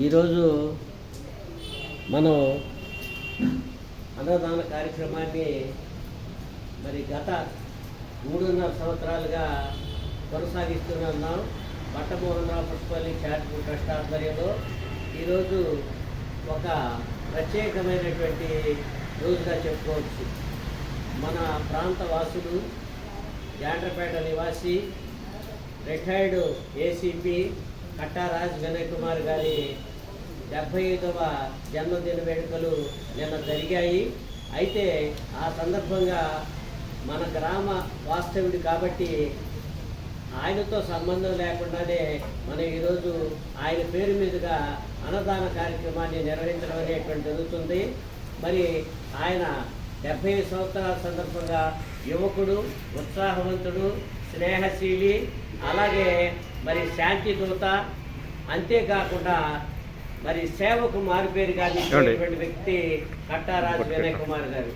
ఈరోజు మనం అన్నదాన కార్యక్రమాన్ని మరి గత మూడున్నర సంవత్సరాలుగా కొనసాగిస్తున్నాం పట్టమూలరావు పుష్పల్లి చారిటబుల్ ట్రస్ట్ ఆధ్వర్యంలో ఈరోజు ఒక ప్రత్యేకమైనటువంటి రోజుగా చెప్పుకోవచ్చు. మన ప్రాంత వాసులు జాండ్రపేట నివాసి రిటైర్డ్ ఏసీపీ కట్టారాజ్ వినయ్ కుమార్ గారి డెబ్బై ఐదవ జన్మదిన వేడుకలు నిన్న జరిగాయి. అయితే ఆ సందర్భంగా మన గ్రామ వాస్తవుడు కాబట్టి ఆయనతో సంబంధం లేకుండానే మనం ఈరోజు ఆయన పేరు మీదుగా అన్నదాన కార్యక్రమాన్ని నిర్వహించడం అనేటువంటి జరుగుతుంది. మరి ఆయన డెబ్భై సంవత్సరాల సందర్భంగా యువకుడు ఉత్సాహవంతుడు స్నేహశీలి అలాగే మరి శాంతి దూత అంతేకాకుండా మరి సేవకు మారుపేరు కాదించినటువంటి వ్యక్తి కట్టారాజు వినయ్ కుమార్ గారు.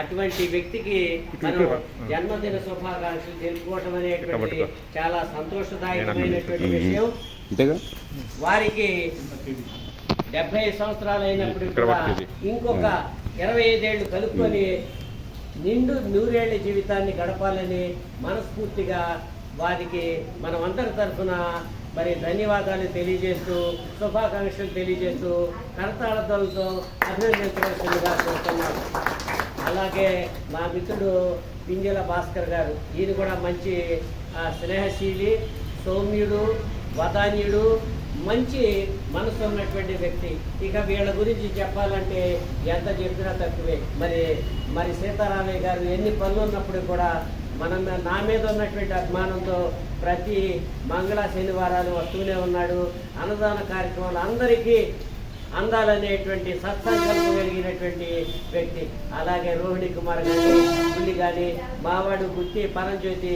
అటువంటి వ్యక్తికి మనం జన్మదిన శుభాకాంక్షలు తెలుపుకోవటం అనేటువంటి చాలా సంతోషదాయకమైనటువంటి విషయం. వారికి డెబ్బై సంవత్సరాలు అయినప్పుడు కూడా ఇంకొక ఇరవై ఐదేళ్ళు కలుపుకొని నిండు నూరేళ్ళ జీవితాన్ని గడపాలని మనస్ఫూర్తిగా వారికి మనం అందరి తరఫున మరి ధన్యవాదాలు తెలియజేస్తూ శుభాకాంక్షలు తెలియజేస్తూ కరతాళతలతో అభినందించవలసిందిగా కోరుతున్నాను. అలాగే మా మిత్రుడు పింజల భాస్కర్ గారు ఈయన కూడా మంచి ఆ, స్నేహశీలి సౌమ్యుడు వదాన్యుడు మంచి మనసు ఉన్నటువంటి వ్యక్తి. ఇక వీళ్ళ గురించి చెప్పాలంటే ఎంత చెప్పినా తక్కువే. మరి మరి సీతారామయ్య గారు ఎన్ని పనులు ఉన్నప్పుడు కూడా మనం నా మీద ఉన్నటువంటి అభిమానంతో ప్రతి మంగళ శనివారాలు వస్తూనే ఉన్నాడు. అన్నదాన కార్యక్రమాలు అందరికీ అందాలనేటువంటి సత్సంకల్పం కలిగినటువంటి వ్యక్తి. అలాగే రోహిణి కుమార్ కానీ పుల్లి కానీ మావాడు గుత్తి పరంజ్యోతి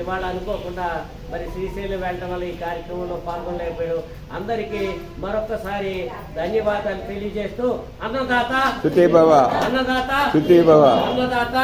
ఇవాళ అనుకోకుండా మరి శ్రీశైలం వెళ్ళటం వల్ల ఈ కార్యక్రమంలో పాల్గొనలేకపోయాడు అందరికీ మరొకసారి ధన్యవాదాలు తెలియజేస్తూ అన్నదాత. అన్నదాత. అన్నదాత.